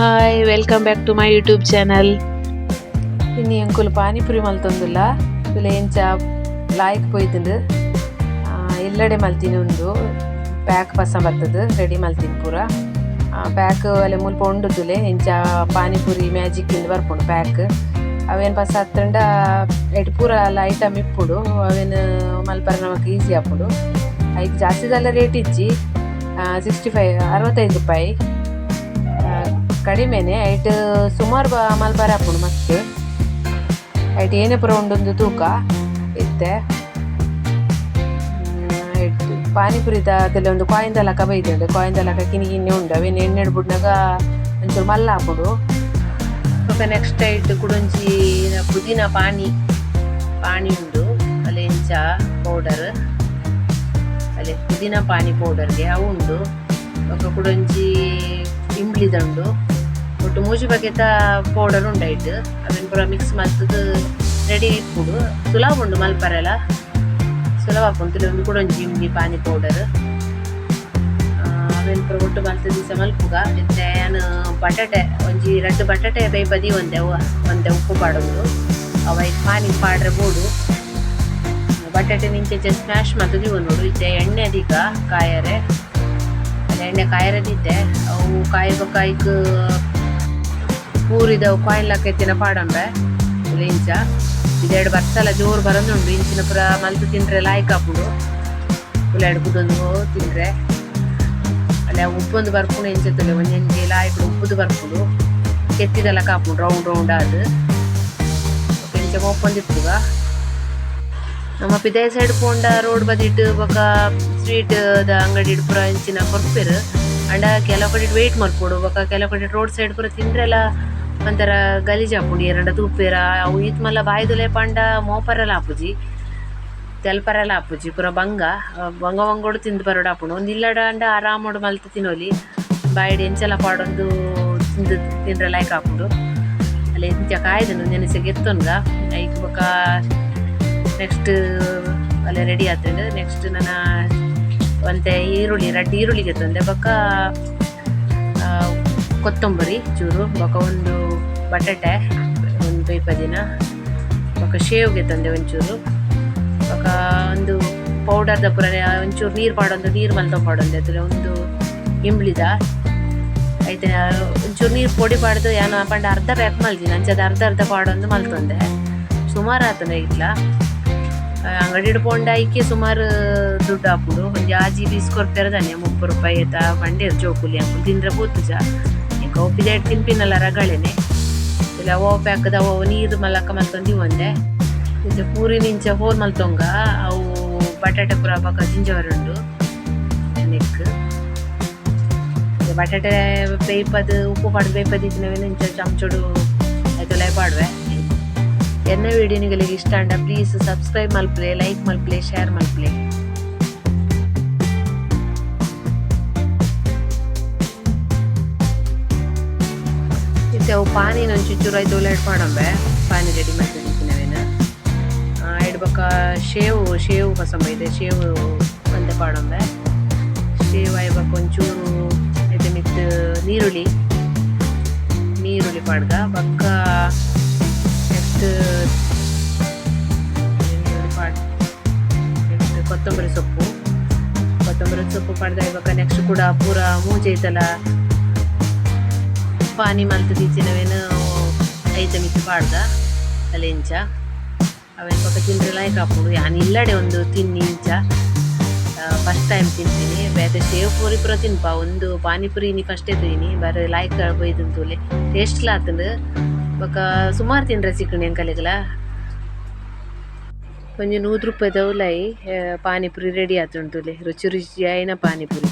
Hi welcome back to my YouTube channel ಇನ್ನು ಎಂಕುಲು ಪಾನಿಪುರಿ ಮಲ್ತೊಂದುಲ್ಲ ತುಲ ಎಂಚ ಲಾಯ್ಕ್ ಪೋಯ್ತುಂಡು ಎಲ್ಲಡೆ ಮಲ್ತಿನಿ ಒಂದು ಪ್ಯಾಕ್ ಪಸ ಬರ್ತದೆ ರೆಡಿ ಮಲ್ತಿನ ಪೂರ ಪ್ಯಾಕ್ ಅಲ್ಲಿ ಮುಲ್ಪ ಉಂಡು ಇಂಚ ಪಾನಿಪುರಿ ಮ್ಯಾಜಿಕ್ ಇಂದ ಬರ್ಪುಂಡು ಪ್ಯಾಕ್ ಅವೇನು ಪಸ ಹತ್ತಂಡ ಎಟ್ ಪೂರ ಐಟಮ್ ಇಪ್ಪುಡು ಅವೇನು ಮಲ್ಪರ ನಮಕ್ ಈಸಿ ಆಪುಡು ಐದು ಜಾಸ್ತಿದೆಲ್ಲ ರೇಟ್ ಇಜ್ಜಿ ಸಿಕ್ಸ್ಟಿ ಫೈವ್ ಅರವತ್ತೈದು ರೂಪಾಯಿ ಕಡಿಮೆನೆ ಐಟ್ ಸುಮಾರು ಬ ಮಲ್ಬಾರ ಆಪುಂಡು ಮಸ್ತ್ ಐಟ್ ಏನೇ ಪುರ ಉಂಡೊಂದು ತೂಕ ಇತ್ತೆ. ಪಾನಿಪುರಿದ ಅದೆಲ್ಲ ಒಂದು ಕಾಯಿಂದಲಕ ಬೈದುಂಡು ಕಾಯಿಂದಲಕ ಕಿನಿ ಕಿನ್ನೆ ಉಂಡು. ಅವೇನು ಎಣ್ಣೆ ಬುಡ್ನಾಗ ಒಂಚೂರು ಮಲ್ಲ ಹಾಪುಡು ಬೊಕ ನೆಕ್ಸ್ಟ್ ಐಟ್ ಕುಡೊಂಜಿ ಪುದೀನ ಪಾನಿ ಪಾನಿ ಉಂಡು. ಅಲ್ಲಿ ಎಂಚ ಪೌಡರ್ ಅಲ್ಲಿ ಪುದೀನ ಪಾನಿ ಪೌಡರ್ಗೆ ಅವು ಉಂಡು. ಬೊಕ ಕುಡೊಂಜಿ ಇಂಬ್ಳಿದಂಡು ಒಟ್ಟು ಮೂಜಿ ಬಗೆತ ಪೌಡರ್ ಉಂಡಾಯ್ಟ್ ಅದನ್ನ ಪೂರ ಮಿಕ್ಸ್ ಮಾಡ್ತದ ರೆಡಿ ಇಪ್ಪುಡು ಸುಲಭ ಉಂಡು ಮಲ್ಪರೆಲ್ಲ ಸುಲಭ ಆಪುಂಡು ಒಂದು ಕೂಡ ಒಂದು ಜಿಮ್ಮಿ ಪಾನಿ ಪೌಡರ್ ಅದನ್ನ ಪೂರ ಒಟ್ಟು ಮಲ್ತ ದಿವಸ ಮಲ್ಪುಗ ಮತ್ತೆ ನಾನು ಬಟಾಟೆ ಒಂಜಿ ರಡ್ಡು ಬಟಾಟೆ ಬೈಪದಿ ಒಂದೆ ಅವ ಒಂದೆ ಉಪ್ಪು ಪಾಡೋದು ಅವ ಇದು ಪಾನಿ ಪಾಡ್ರೆ ಬೋಡು ಬಟಾಟೆ ನಿಂಚೆ ಜಸ್ಟ್ ಸ್ಮ್ಯಾಶ್ ಮತ್ತದಿ ನೋಡು ಇತ್ತೆ ಎಣ್ಣೆ ಅದೀಗ ಕಾಯರೆ ಅಲ್ಲ ಎಣ್ಣೆ ಕಾಯರದಿದ್ದೆ ಅವು ಕಾಯ್ಬೇಕಾಯ್ಕ ಪೂರಿದವು ಕಾಯಿಲಕ್ಕ ಎತ್ತಿನ ಪಾಡಂಬೆ. ಇಲ್ಲಿ ಇಂಚ. ಇದೆರಡು ಬರ್ತಲ್ಲ ಜೋರು ಬರೋದುಂಡು ಇಂಚಿನ ಪುರ ಮಲ್ತು ತಿಂದ್ರೆ ಲಾಯ್ಕ್ ಹಾಪುಡು ಇಲ್ಲ ಎಡ್ಬುದೊಂದು ತಿಂದ್ರೆ. ಅಲ್ಲ ಉಪ್ಪೊಂದು ಬರ್ಪುಡು ಒಂದು ಒಂದೊಂದು ಲಾಯ್ಕ್ ಉಪ್ಪುದು ಬರ್ಕೊಂಡು ಕೆತ್ತಿದೆಲ್ಲ ಕಾಪುಡು ರೌಂಡ್ ರೌಂಡ್ ಆದ್. ಎಂಚ ಮೊಪ್ಪೊಂದಿಪ್ಪುಗ ನಮ್ಮ ಪಿದಾಯ ಸೈಡ್ ಪೋಂಡ ರೋಡ್ ಬದಿಟ್ ಬೊಕ ಸ್ವೀಟ್ ದ ಅಂಗಡಿ ಪೂರ ಇಂಚಿನ ಕೊರ್ಪೆರ್. ಅಂಡ ಕೆಲವು ಕಡೆ ವೇಟ್ ಮಾಡ್ಕೊಡು. ಬೊಕ ಕೆಲವು ಕಡೆ ರೋಡ್ ಸೈಡ್ ಪೂರ ತಿಂದ್ರೆಲ್ಲ ಒಂಥರ ಗಲೀಜು ಆಪುಂಡು ಎರಡ ತೂಪೇರ ಅವು ಈತ್ ಮಲ್ಲ ಬಾಯ್ದುಲೆ ಪಂಡ ಮೋಪರಲ ಆಪುಜಿ ತೆಲ್ಪರಲ ಆಪುಜಿ ಪೂರ ಬಂಗ ಬಂಗ ಬಂಗೋಡು ತಿಂದು ಬರೋಡು ಆಪುಂಡು ಒಂದು ಇಲ್ಲಡ ಅಂಡ ಆರಾಮೋಡು ಮಲ್ತು ತಿನ್ನೋಲಿ. ಬಾಯ್ಡ್ ಎಂಚಲ ಪಾಡೊಂದು ತಿಂದು ತಿಂದ್ರೆ ಲೈಕ್ ಆಪುಂಡು ಅಲ್ಲಿ ಇಂಚ ಕಾಯ್ದನು, ನೆನೆಸಿಗೆ ಎತ್ತೊನ್ಗ. ಐಕ್ ಬೊಕ ನೆಕ್ಸ್ಟ್, ಅಲ್ಲೇ ರೆಡಿ ಆತಂಡ ನೆಕ್ಸ್ಟ್ ನನ್ನ ಒಂತೆ ಈರುಳ್ಳಿ, ರಡ್ಡು ಈರುಳ್ಳಿಗೆ ತಂದೆ ಬೊಕ್ಕ ಕೊತ್ತಂಬರಿ, ಚೂರು, ಬೊಕ ಒಂದು ಬಟಾಟೆ, ಒಂದು ಪೈಪ ದಿನ. ಬೊಕ ಶೇವ್ಗೆ ತಂದೆ ಒಂಚೂರು. ಬೊಕ ಒಂದು ಪೌಡರ್ದ ಪುರ ಒಂಚೂರು ನೀರು ಪಾಡೊಂದು, ನೀರು ಮಲ್ತ ಪಾಡೊಂದು ಅದ್ರ ಒಂದು ಇಂಬ್ಳಿದ ಐತೆ ಒಂಚೂರು ನೀರು ಪೊಡಿ ಪಾಡ್ದು ಏನು ಪಂಡ ಅರ್ಧ ಪ್ಯಾಕ್ ಮಲ್ದಿನ ಅಂಚದ ಅರ್ಧ ಅರ್ಧ ಪಾಡೊಂದು ಮಲ್ತೊಂದೆ. ಸುಮಾರು ಆತನ ಇಟ್ಲ ಅಂಗಡಿ ಪೋಂಡ ಐಕೆ ಸುಮಾರು ದುಡ್ಡು ಹಾಪುಡು ಒಂಜಿ ಆಜಿ ಬೀಸ್ ಕೊರ್ಪೆರದಾನೆ ಮುಪ್ಪು ರೂಪಾಯಿ ಆಯ್ತಾ ಬಂಡೆ ಜೋಕುಲಿ ಅಂಕುಲು ತಿಂದ್ರೆ ಪೋತುಜ ಈಗ ಒಪ್ಪಿದ ತಿನ್ಪಿನಲ್ಲ, ರಗಳೆನೆ. ಇಲ್ಲ, ಓ ಪ್ಯಾಕದ ಅವ ನೀರು ಮಲಕ ಮಲ್ತೊಂದು ಒಂದೆ. ಇದು ಪೂರಿ ನಿಂಚ ಹೋರ್ ಮಲ್ತೊಂಗ, ಅವು ಬಟಾಟೆ ಪುರ ಬಕ ಜಿಂಜವರುಂಡು ನೆಕ್ ಬಟಾಟೆ ಬೇಯ್ಪದು, ಉಪ್ಪು ಪಾಡು ಬೇಯ್ಪದಿತ್ತಿನವೇನು ಇಂಚ ಚಮಚೋಡು ಆಯ್ತು ಲೈ ಪಾಡ್ವೆ. ಎನ್ನ ವಿಡಿಯೋ ನಿಗಳಿಗೆ ಇಷ್ಟ ಅಂಡ ಪ್ಲೀಸ್ ಸಬ್ಸ್ಕ್ರೈಬ್ ಮಲ್ಪ್ಲೆ ಲೈಕ್ ಮಲ್ಪ್ಲೆ ಶೇರ್ ಮಲ್ಪ್ಲೆ. ಇತ್ತೆ ಅವು ಪಾನಿ ಒಂಚೂರು ಚೂರು ಐದು ಲೇಟ್ ಮಾಡಂಬೆ ಪಾನಿ ರೆಡಿ ಮಾಡ್ತಿದ್ದೀನವೇನ ಇಡ್ಬೇಕ ಶೇವು ಶೇವು ಕಸಂಬ ಇದೆ, ಶೇವು ಅಂತ ಪಾಡಂಬೆ ಶೇವ್ ಆಯ್ಬೇಕು ಒಂಚೂರು ಇದು ಮಿತ್ ನೀರುಳ್ಳಿ. ನೀರುಳ್ಳಿ ಪಾಡ್ಗ. ಬಕ್ಕ ನೆಕ್ಸ್ಟ್ ನೆಕ್ಸ್ಟ್ ಕೊತ್ತಂಬರಿ ಸೊಪ್ಪು. ಕೊತ್ತಂಬರಿ ಸೊಪ್ಪು ಪಾಡ್ದ ಇವಾಗ ನೆಕ್ಸ್ಟ್ ಕೂಡ ಪೂರ ಮೂಜೆ ಐತಲ್ಲ. ಪಾನಿ ಮಲ್ತು ದೀಚಿನವೇನು ಐಟಮ್ ಇತ್ತು ಪಾಡ್ದ ಅಲೆಂಚ ಅವೇನು ಪಕ್ಕ ತಿಂದ್ರೆ ಲಾಯ್ಕ್ ಹಾಕೊಂಡು ಯಾನ್ ಇಲ್ಲಡೆ ಒಂದು ತಿನ್ನಿ, ಇಂಚ. ಫಸ್ಟ್ ಟೈಮ್ ತಿಂತೀನಿ. ಬೇರೆ ಸೇವ್ ಪೂರಿ ಪೂರ ತಿನ್ಪ. ಒಂದು ಪಾನಿಪುರಿ ನೀ ಫಸ್ಟೇ ತಿನ್ನಿ. ಬೇರೆ ಲಾಯ್ಕ್ ಬೈದಂತೂಲೆ ಟೇಸ್ಟ್ ಲಾತಂದು ಬೊಕ ಸುಮಾರು ತಿಂಡ್ರೆ ಸಿಕ್ಕಣಿ ಅಂಕಲಿಗಲ ಕೊಂಚ ನೂರು ರೂಪಾಯಿ ಲೈ ಪಾನಿಪುರಿ ರೆಡಿ ಆತುಂಟುಲೆ ರುಚಿ ರುಚಿ ಆಯ್ನ ಪಾನಿಪುರಿ.